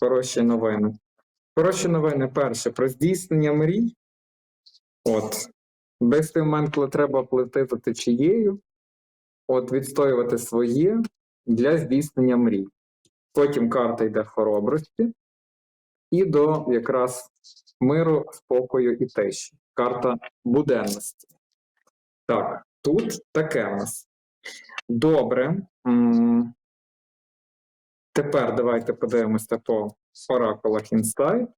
хороші новини. Хороші новини перше про здійснення мрій. От. Десь той момент, коли треба плити за течією, от відстоювати своє для здійснення мрій. Потім карта йде хоробрості і до якраз миру, спокою і тиші. Карта буденності. Так, тут таке у нас. Добре. Тепер давайте подивимося по оракулах Інсайт.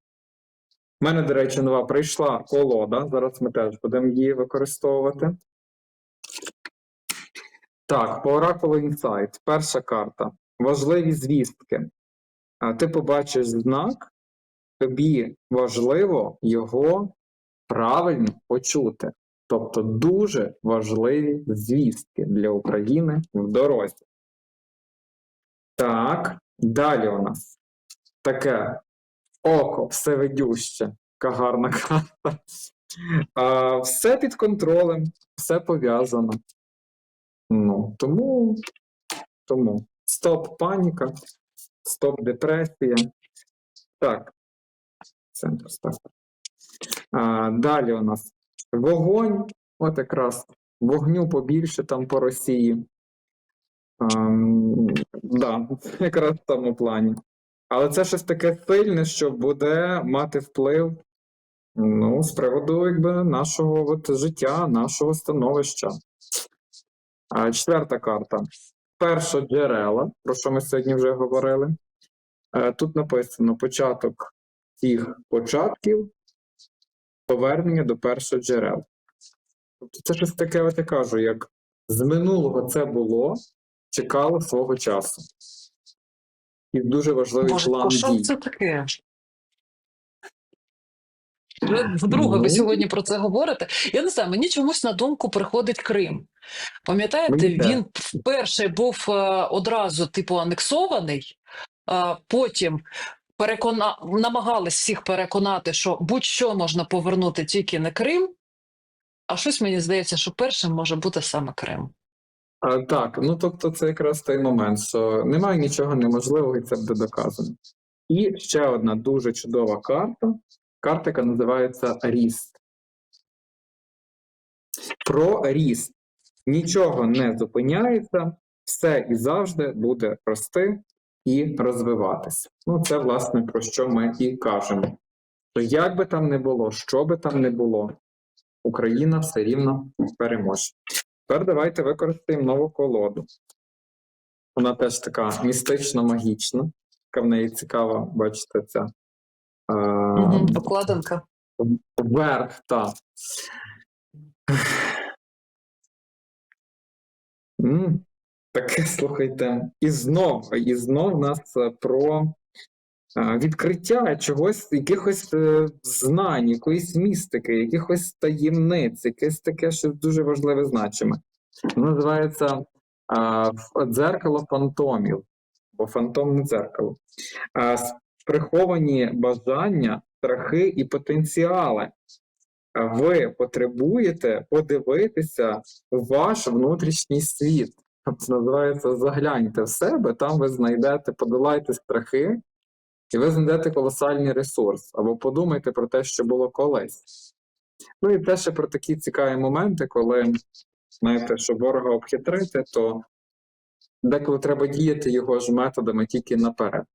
У мене, до речі, нова прийшла колода. Зараз ми теж будемо її використовувати. Так, по оракулу Інсайт. Перша карта. Важливі звістки. Ти побачиш знак, тобі важливо його правильно почути. Тобто дуже важливі звістки для України в дорозі. Так, далі у нас таке око всевидюще, яка гарна карта. А, все під контролем, все пов'язано. Ну, тому, тому стоп паніка, стоп депресія. Так, центр так. А, далі у нас вогонь, от якраз вогню побільше там по Росії. Ем, да, якраз в тому плані. Але це щось таке сильне, що буде мати вплив ну, з приводу якби, нашого от, життя, нашого становища. А, четверта карта. Перша джерела, про що ми сьогодні вже говорили. Е, Тут написано початок цих початків, повернення до першого джерел. Тобто це щось таке, от я кажу, як з минулого це було, чекало свого часу. І дуже важливий Боже, план що дій. це таке? Вдруге, Ну. ви сьогодні про це говорите. Я не знаю, мені чомусь на думку приходить Крим. Пам'ятаєте, він вперше був е, одразу типу анексований, а потім перекона... намагались всіх переконати, що будь-що можна повернути тільки не Крим. А щось мені здається, що першим може бути саме Крим. А, так, ну тобто це якраз той момент, що немає нічого неможливого, і це буде доказано. І ще одна дуже чудова карта. Карта, яка називається Ріст. Про ріст. Нічого не зупиняється, все і завжди буде рости і розвиватися. Ну, це, власне, про що ми і кажемо. То як би там не було, що би там не було, Україна все рівно переможе. Тепер давайте використаємо нову колоду. Вона теж така містично-магічна, яка в неї цікава, бачите, ця. А, Угу. Обкладинка. Верх, так. Таке, слухайте. І знов, і знов нас е, про е, відкриття чогось, якихось е, знань, якоїсь містики, якихось таємниць, якесь таке, що дуже важливе значиме. Воно називається дзеркало фантомів, або фантомне дзеркало. Приховані бажання, страхи і потенціали. Ви потребуєте подивитися ваш внутрішній світ. Тобто називається загляньте в себе, там ви знайдете, подолайте страхи, і ви знайдете колосальний ресурс, або подумайте про те, що було колись. Ну і теж ще про такі цікаві моменти, коли знаєте, щоб ворога обхитрити, то деколи треба діяти його ж методами тільки наперед.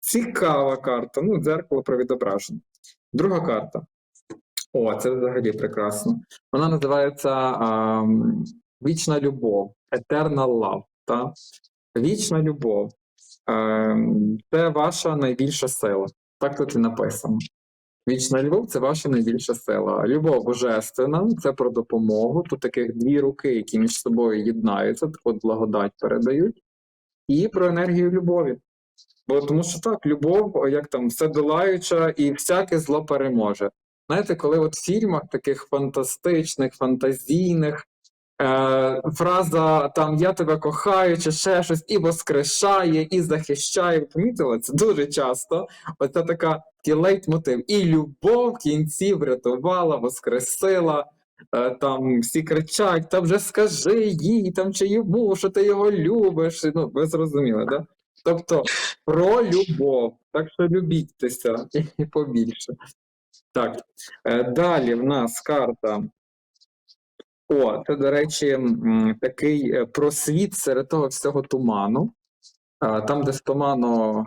Цікава карта. Ну, дзеркало про відображення. Друга карта. О, це взагалі прекрасно. Вона називається а, Вічна любов, Love. Та? Вічна любов. Е, це ваша найбільша сила. Так тут і написано. Вічна любов це ваша найбільша сила. Любов божественна це про допомогу. Тут таких дві руки, які між собою єднаються, таку благодать передають, і про енергію любові. Бо тому що так, любов, як там, все долаюча і всяке зло переможе. Знаєте, коли от в фільмах таких фантастичних, фантазійних, фраза там Я тебе кохаю, чи ще щось, і воскрешає, і захищає. Ви Помітили? Це дуже часто. Оце така лейтмотив. І любов в кінці врятувала, воскресила. Е, Там всі кричать, та вже скажи їй, там чи йому, що ти його любиш. Ну, ви зрозуміли, да? Тобто про любов. Так що любіться і побільше. Так, е, далі в нас карта. О, це, до речі, такий е, просвіт серед того всього туману. Там, де з туману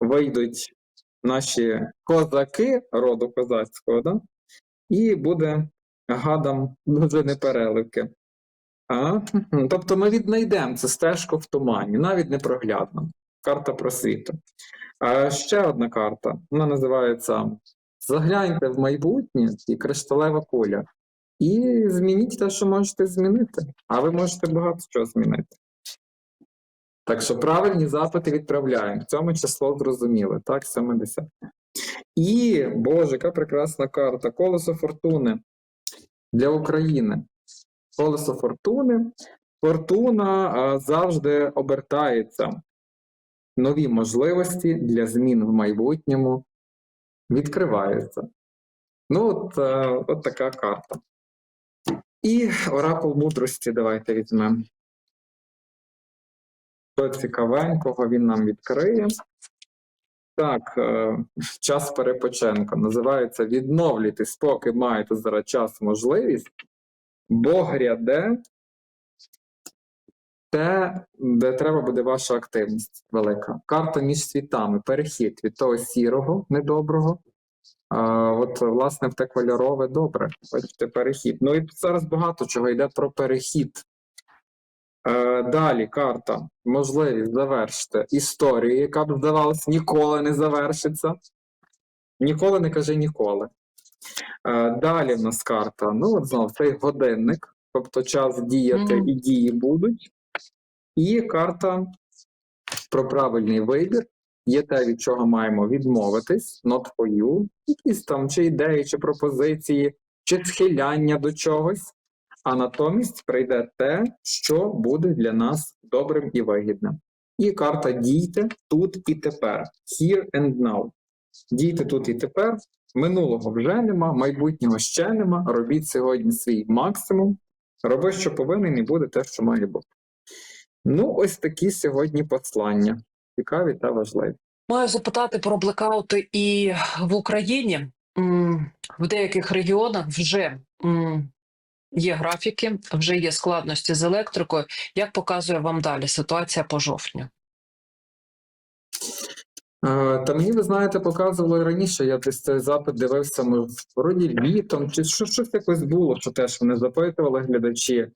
вийдуть наші козаки роду козацького, да? і буде гадам дуже непереливки. А? Тобто ми віднайдемо цю стежку в тумані, навіть непроглядно. Карта просвіту. А ще одна карта. Вона називається Загляньте в майбутнє і кришталева куля. І змініть те, що можете змінити. А ви можете багато чого змінити. Так що правильні запити відправляємо. В цьому число зрозуміли, так, 70. І, Боже, яка прекрасна карта. Колесо фортуни для України. Колесо фортуни. Фортуна а, завжди обертається. Нові можливості для змін в майбутньому відкриваються. Ну, от, е, от така карта. І оракул мудрості давайте візьмемо. Що цікавенького він нам відкриє. Так, е, час перепочинку. Називається Відновлюйтесь, поки маєте зараз час можливість, бо гряде те, де треба буде ваша активність велика. Карта між світами, перехід від того сірого, недоброго. А, от, власне, в те кольорове добре. Бачите, перехід. Ну і тут зараз багато чого йде про перехід. Е, далі карта. Можливість завершити історію, яка б здавалось ніколи не завершиться. Ніколи не кажи ніколи. Е, далі в нас карта. Ну, от знову цей годинник, тобто час діяти Мгм. і дії будуть. І карта про правильний вибір. Є те, від чого маємо відмовитись, not for you, якісь там чи ідеї, чи пропозиції, чи схиляння до чогось, а натомість прийде те, що буде для нас добрим і вигідним. І карта дійте тут і тепер. Here and now. Дійте тут і тепер. Минулого вже нема, майбутнього ще нема. Робіть сьогодні свій максимум. Роби, що повинен, і буде те, що має бути. Ну, ось такі сьогодні послання. Цікаві та важливі. Маю запитати про блекаути і в Україні. В деяких регіонах вже є графіки, вже є складності з електрикою. Як показує вам далі ситуація по жовтню? Е, Та мені, ви знаєте, показувало і раніше. Я десь цей запит дивився, може, вроді літом, чи що, щось якось було, що теж вони запитували глядачі.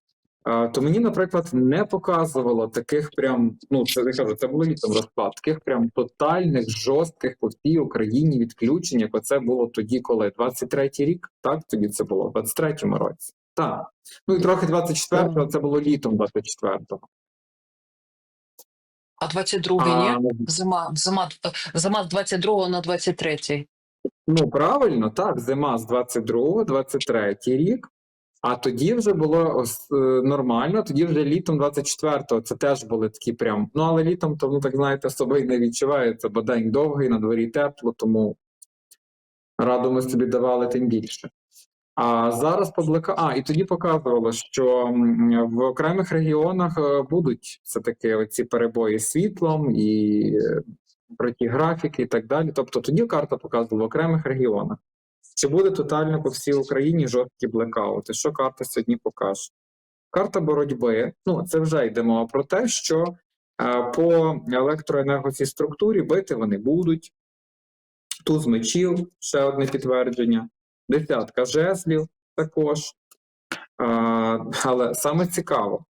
То мені, наприклад, не показувало таких прям, ну це я кажу, це було літом розклад, таких прям тотальних, жорстких по всій Україні відключень, як оце було тоді, коли 23-й рік, так тоді це було, в 23-му році. Так. Ну і трохи 24-го, це було літом 24-го. А 22-й А, ні? Зима, зима, зима з 22 на 23. Ну, правильно, так, зима з 22 23 рік, а тоді вже було е, нормально, тоді вже літом 24-го це теж були такі прям. Ну, але літом, то, ну так знаєте, собою не відчувається, бо день довгий, на дворі тепло, тому раду ми собі давали тим більше. А зараз поблика... А, і тоді показувало, що в окремих регіонах е, будуть все-таки оці перебої з світлом і е, про ті графіки і так далі. Тобто тоді карта показувала в окремих регіонах. Чи буде тотально по всій Україні жорсткі блекаути? Що карта сьогодні покаже? Карта боротьби. Ну, це вже йде мова про те, що е, по електроенергоцій структурі бити вони будуть. Туз мечів, ще одне підтвердження, десятка жезлів також. А, але саме цікаво.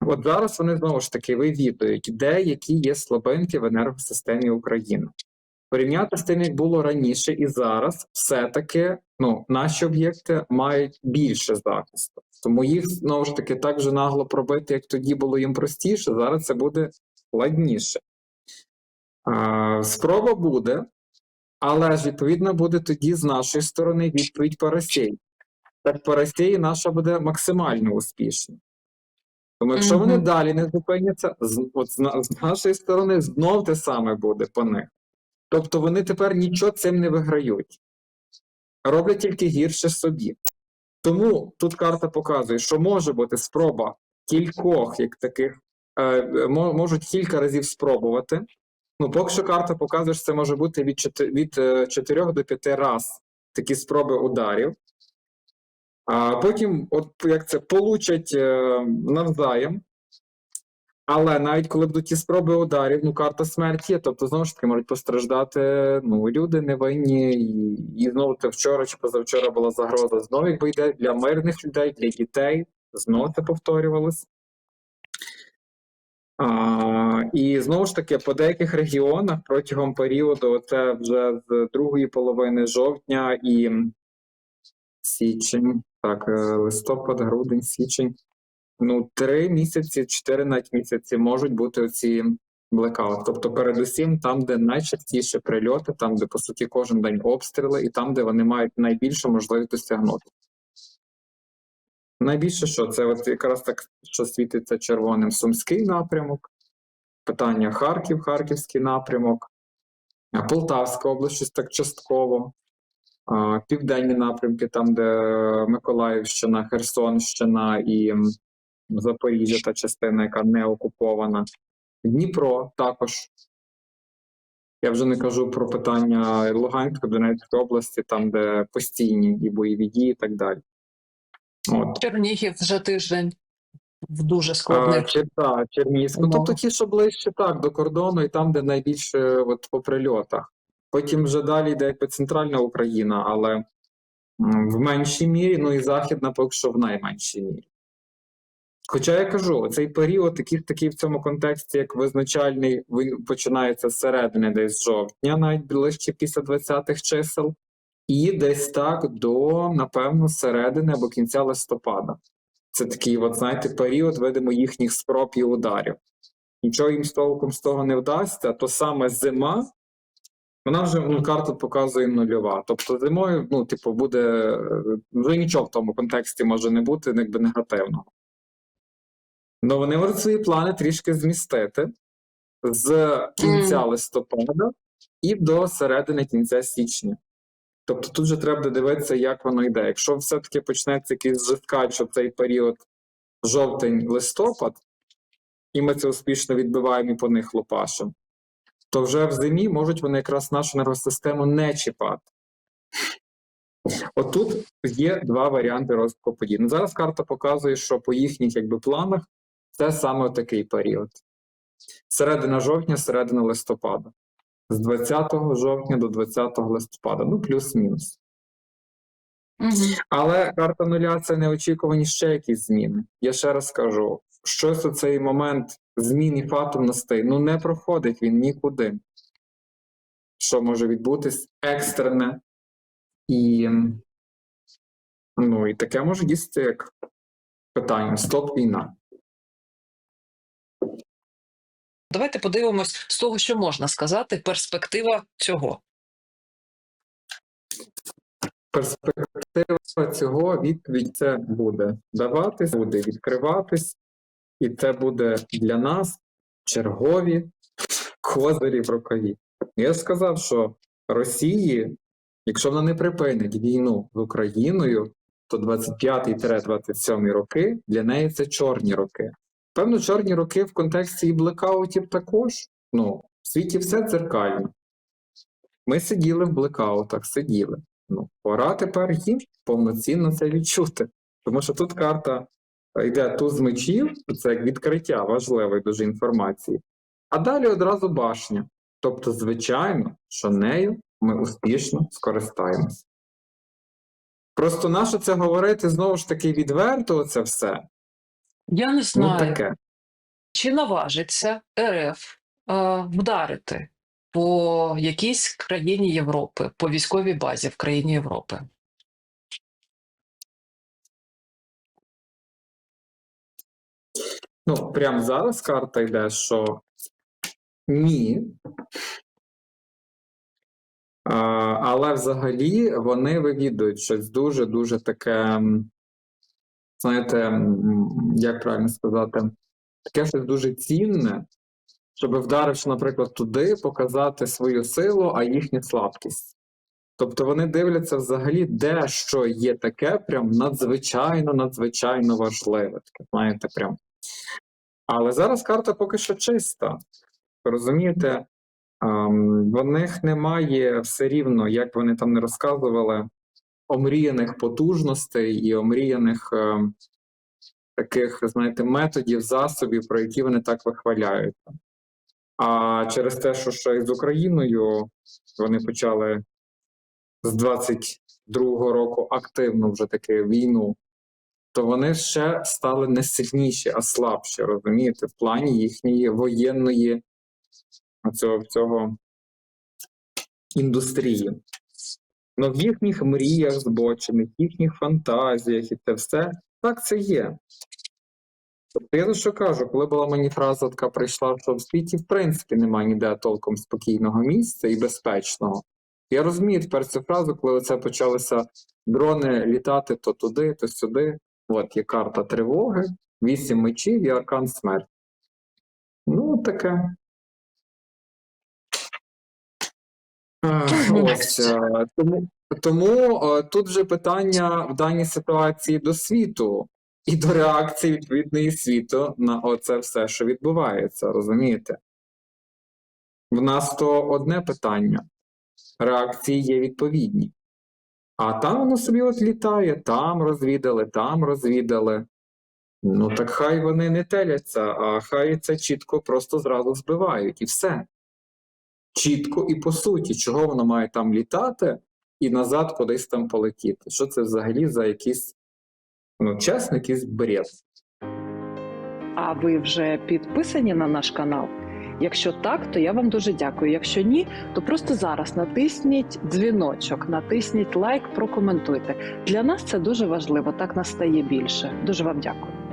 От зараз вони знову ж таки вивідують, де які є слабинки в енергосистемі України. Порівняти з тим, як було раніше і зараз, все-таки ну, наші об'єкти мають більше захисту. Тому їх знову ж таки так же нагло пробити, як тоді було їм простіше, зараз це буде складніше. А, спроба буде, але ж відповідно буде тоді з нашої сторони відповідь по Росії. Так по Росії наша буде максимально успішна. Тому якщо вони далі не зупиняться, з, от з, з нашої сторони знов те саме буде по них. Тобто вони тепер нічого цим не виграють, роблять тільки гірше собі. Тому тут карта показує, що може бути спроба кількох як таких е, можуть кілька разів спробувати. Ну, поки що карта показує, що це може бути від 4, від е, 4 до 5 раз такі спроби ударів. А потім, от як це, получать е, навзаєм. Але навіть коли будуть ті спроби ударів, ну карта смерті, тобто знову ж таки можуть постраждати ну, люди невинні, і, і знову це вчора чи позавчора була загроза. Знову якби йде для мирних людей, для дітей. Знову це повторювалось. І знову ж таки, по деяких регіонах протягом періоду, це вже з другої половини жовтня і січень, так, е, листопад, грудень, січень. Ну, три місяці, чотири навіть місяці можуть бути оці блекаут. Тобто, передусім, там, де найчастіше прильоти, там, де по суті кожен день обстріли, і там, де вони мають найбільшу можливість досягнути. Найбільше що це от якраз так, що світиться червоним Сумський напрямок, питання Харків, Харківський напрямок, Полтавська область так частково, південні напрямки, там, де Миколаївщина, Херсонщина і Запоріжжя, та частина, яка не окупована. Дніпро також. Я вже не кажу про питання Луганської, Донецької області, там, де постійні і бойові дії, і так далі. От. Чернігів вже тиждень в дуже складних. чи, та, Чернігівську. Ну, тобто ті, що ближче так, до кордону, і там, де найбільше от, по прильотах. Потім вже далі йде якби центральна Україна, але в меншій мірі, ну і західна поки що в найменшій мірі. Хоча я кажу, цей період, такий, такий в цьому контексті, як визначальний, він починається з середини десь жовтня, навіть ближче після 20-х чисел, і десь так до, напевно, середини або кінця листопада. Це такий, от, знаєте, період, видимо, їхніх спроб і ударів. Нічого їм з толком з того не вдасться, то саме зима, вона вже ну, карта показує нульова. Тобто зимою, ну, типу, буде вже нічого в тому контексті може не бути, якби негативного. Ну, вони можуть свої плани трішки змістити з кінця Мгм. листопада і до середини кінця січня. Тобто тут же треба дивитися, як воно йде. Якщо все-таки почнеться якийсь жесткач у цей період жовтень-листопад, і ми це успішно відбиваємо і по них лопашем, то вже в зимі можуть вони якраз нашу нервосистему не чіпати. Отут є два варіанти розвитку подій. Ну, зараз карта показує, що по їхніх якби, планах це саме такий період. Середина жовтня, середина листопада. З 20 жовтня до 20 листопада, ну плюс-мінус. Але карта нуля це неочікувані ще якісь зміни. Я ще раз кажу, щось у цей момент змін і фатумностей ну не проходить він нікуди. Що може відбутись екстрене і ну і таке може дійсно як питання: стоп війна. Давайте подивимось з того, що можна сказати, перспектива цього. Перспектива цього відповідь це буде даватись, буде відкриватись, і це буде для нас чергові козирі в рукаві. Я сказав, що Росії, якщо вона не припинить війну з Україною, то 25-27 роки для неї це чорні роки. Певно, чорні роки в контексті і блекаутів також. Ну, в світі все дзеркально. Ми сиділи в блекаутах, сиділи. Ну, пора тепер їм повноцінно це відчути. Тому що тут карта е, йде туз мечів, це як відкриття важливої дуже інформації. А далі одразу башня. Тобто, звичайно, що нею ми успішно скористаємося. Просто нащо це говорити знову ж таки відверто, це все. Я не Ну, знаю, таке. чи наважиться РФ е, вдарити по якійсь країні Європи, по військовій базі в країні Європи. Ну, прямо зараз карта йде, що ні. А, але взагалі вони вивідують щось дуже-дуже таке, знаєте, як правильно сказати, таке щось дуже цінне, щоб вдаривши, наприклад, туди, показати свою силу, а їхню слабкість. Тобто вони дивляться взагалі, де що є таке, прям надзвичайно, надзвичайно важливе. Таке, знаєте, прям Але зараз карта поки що чиста. Розумієте, в них немає все рівно, як вони там не розказували, омріяних потужностей і омріяних ем, таких, знаєте, методів, засобів, про які вони так вихваляються. А через те, що ще з Україною вони почали з 22-го року активну вже таки війну, то вони ще стали не сильніші, а слабші, розумієте, в плані їхньої воєнної цього, цього індустрії. Ну, в їхніх мріях збочених, їхніх фантазіях і це все, так це є. Тобто я за що кажу, коли була мені фраза така прийшла, що в світі в принципі немає ніде толком спокійного місця і безпечного. Я розумію тепер цю фразу, коли це почалися дрони літати то туди, то сюди. От є карта тривоги, вісім мечів і аркан смерті. Ну, таке. Ось, е, тому тому е, тут вже питання в даній ситуації до світу і до реакції відповідної світу на оце все, що відбувається, розумієте? В нас то одне питання. Реакції є відповідні. А там воно собі от літає, там розвідали, там розвідали. Ну так хай вони не теляться, а хай це чітко просто зразу збивають і все. Чітко і по суті, чого воно має там літати і назад кудись там полетіти. Що це взагалі за якийсь, ну, чесно, якийсь бред. А ви вже підписані на наш канал? Якщо так, то я вам дуже дякую. Якщо ні, то просто зараз натисніть дзвіночок, натисніть лайк, прокоментуйте. Для нас це дуже важливо. Так нас стає більше. Дуже вам дякую.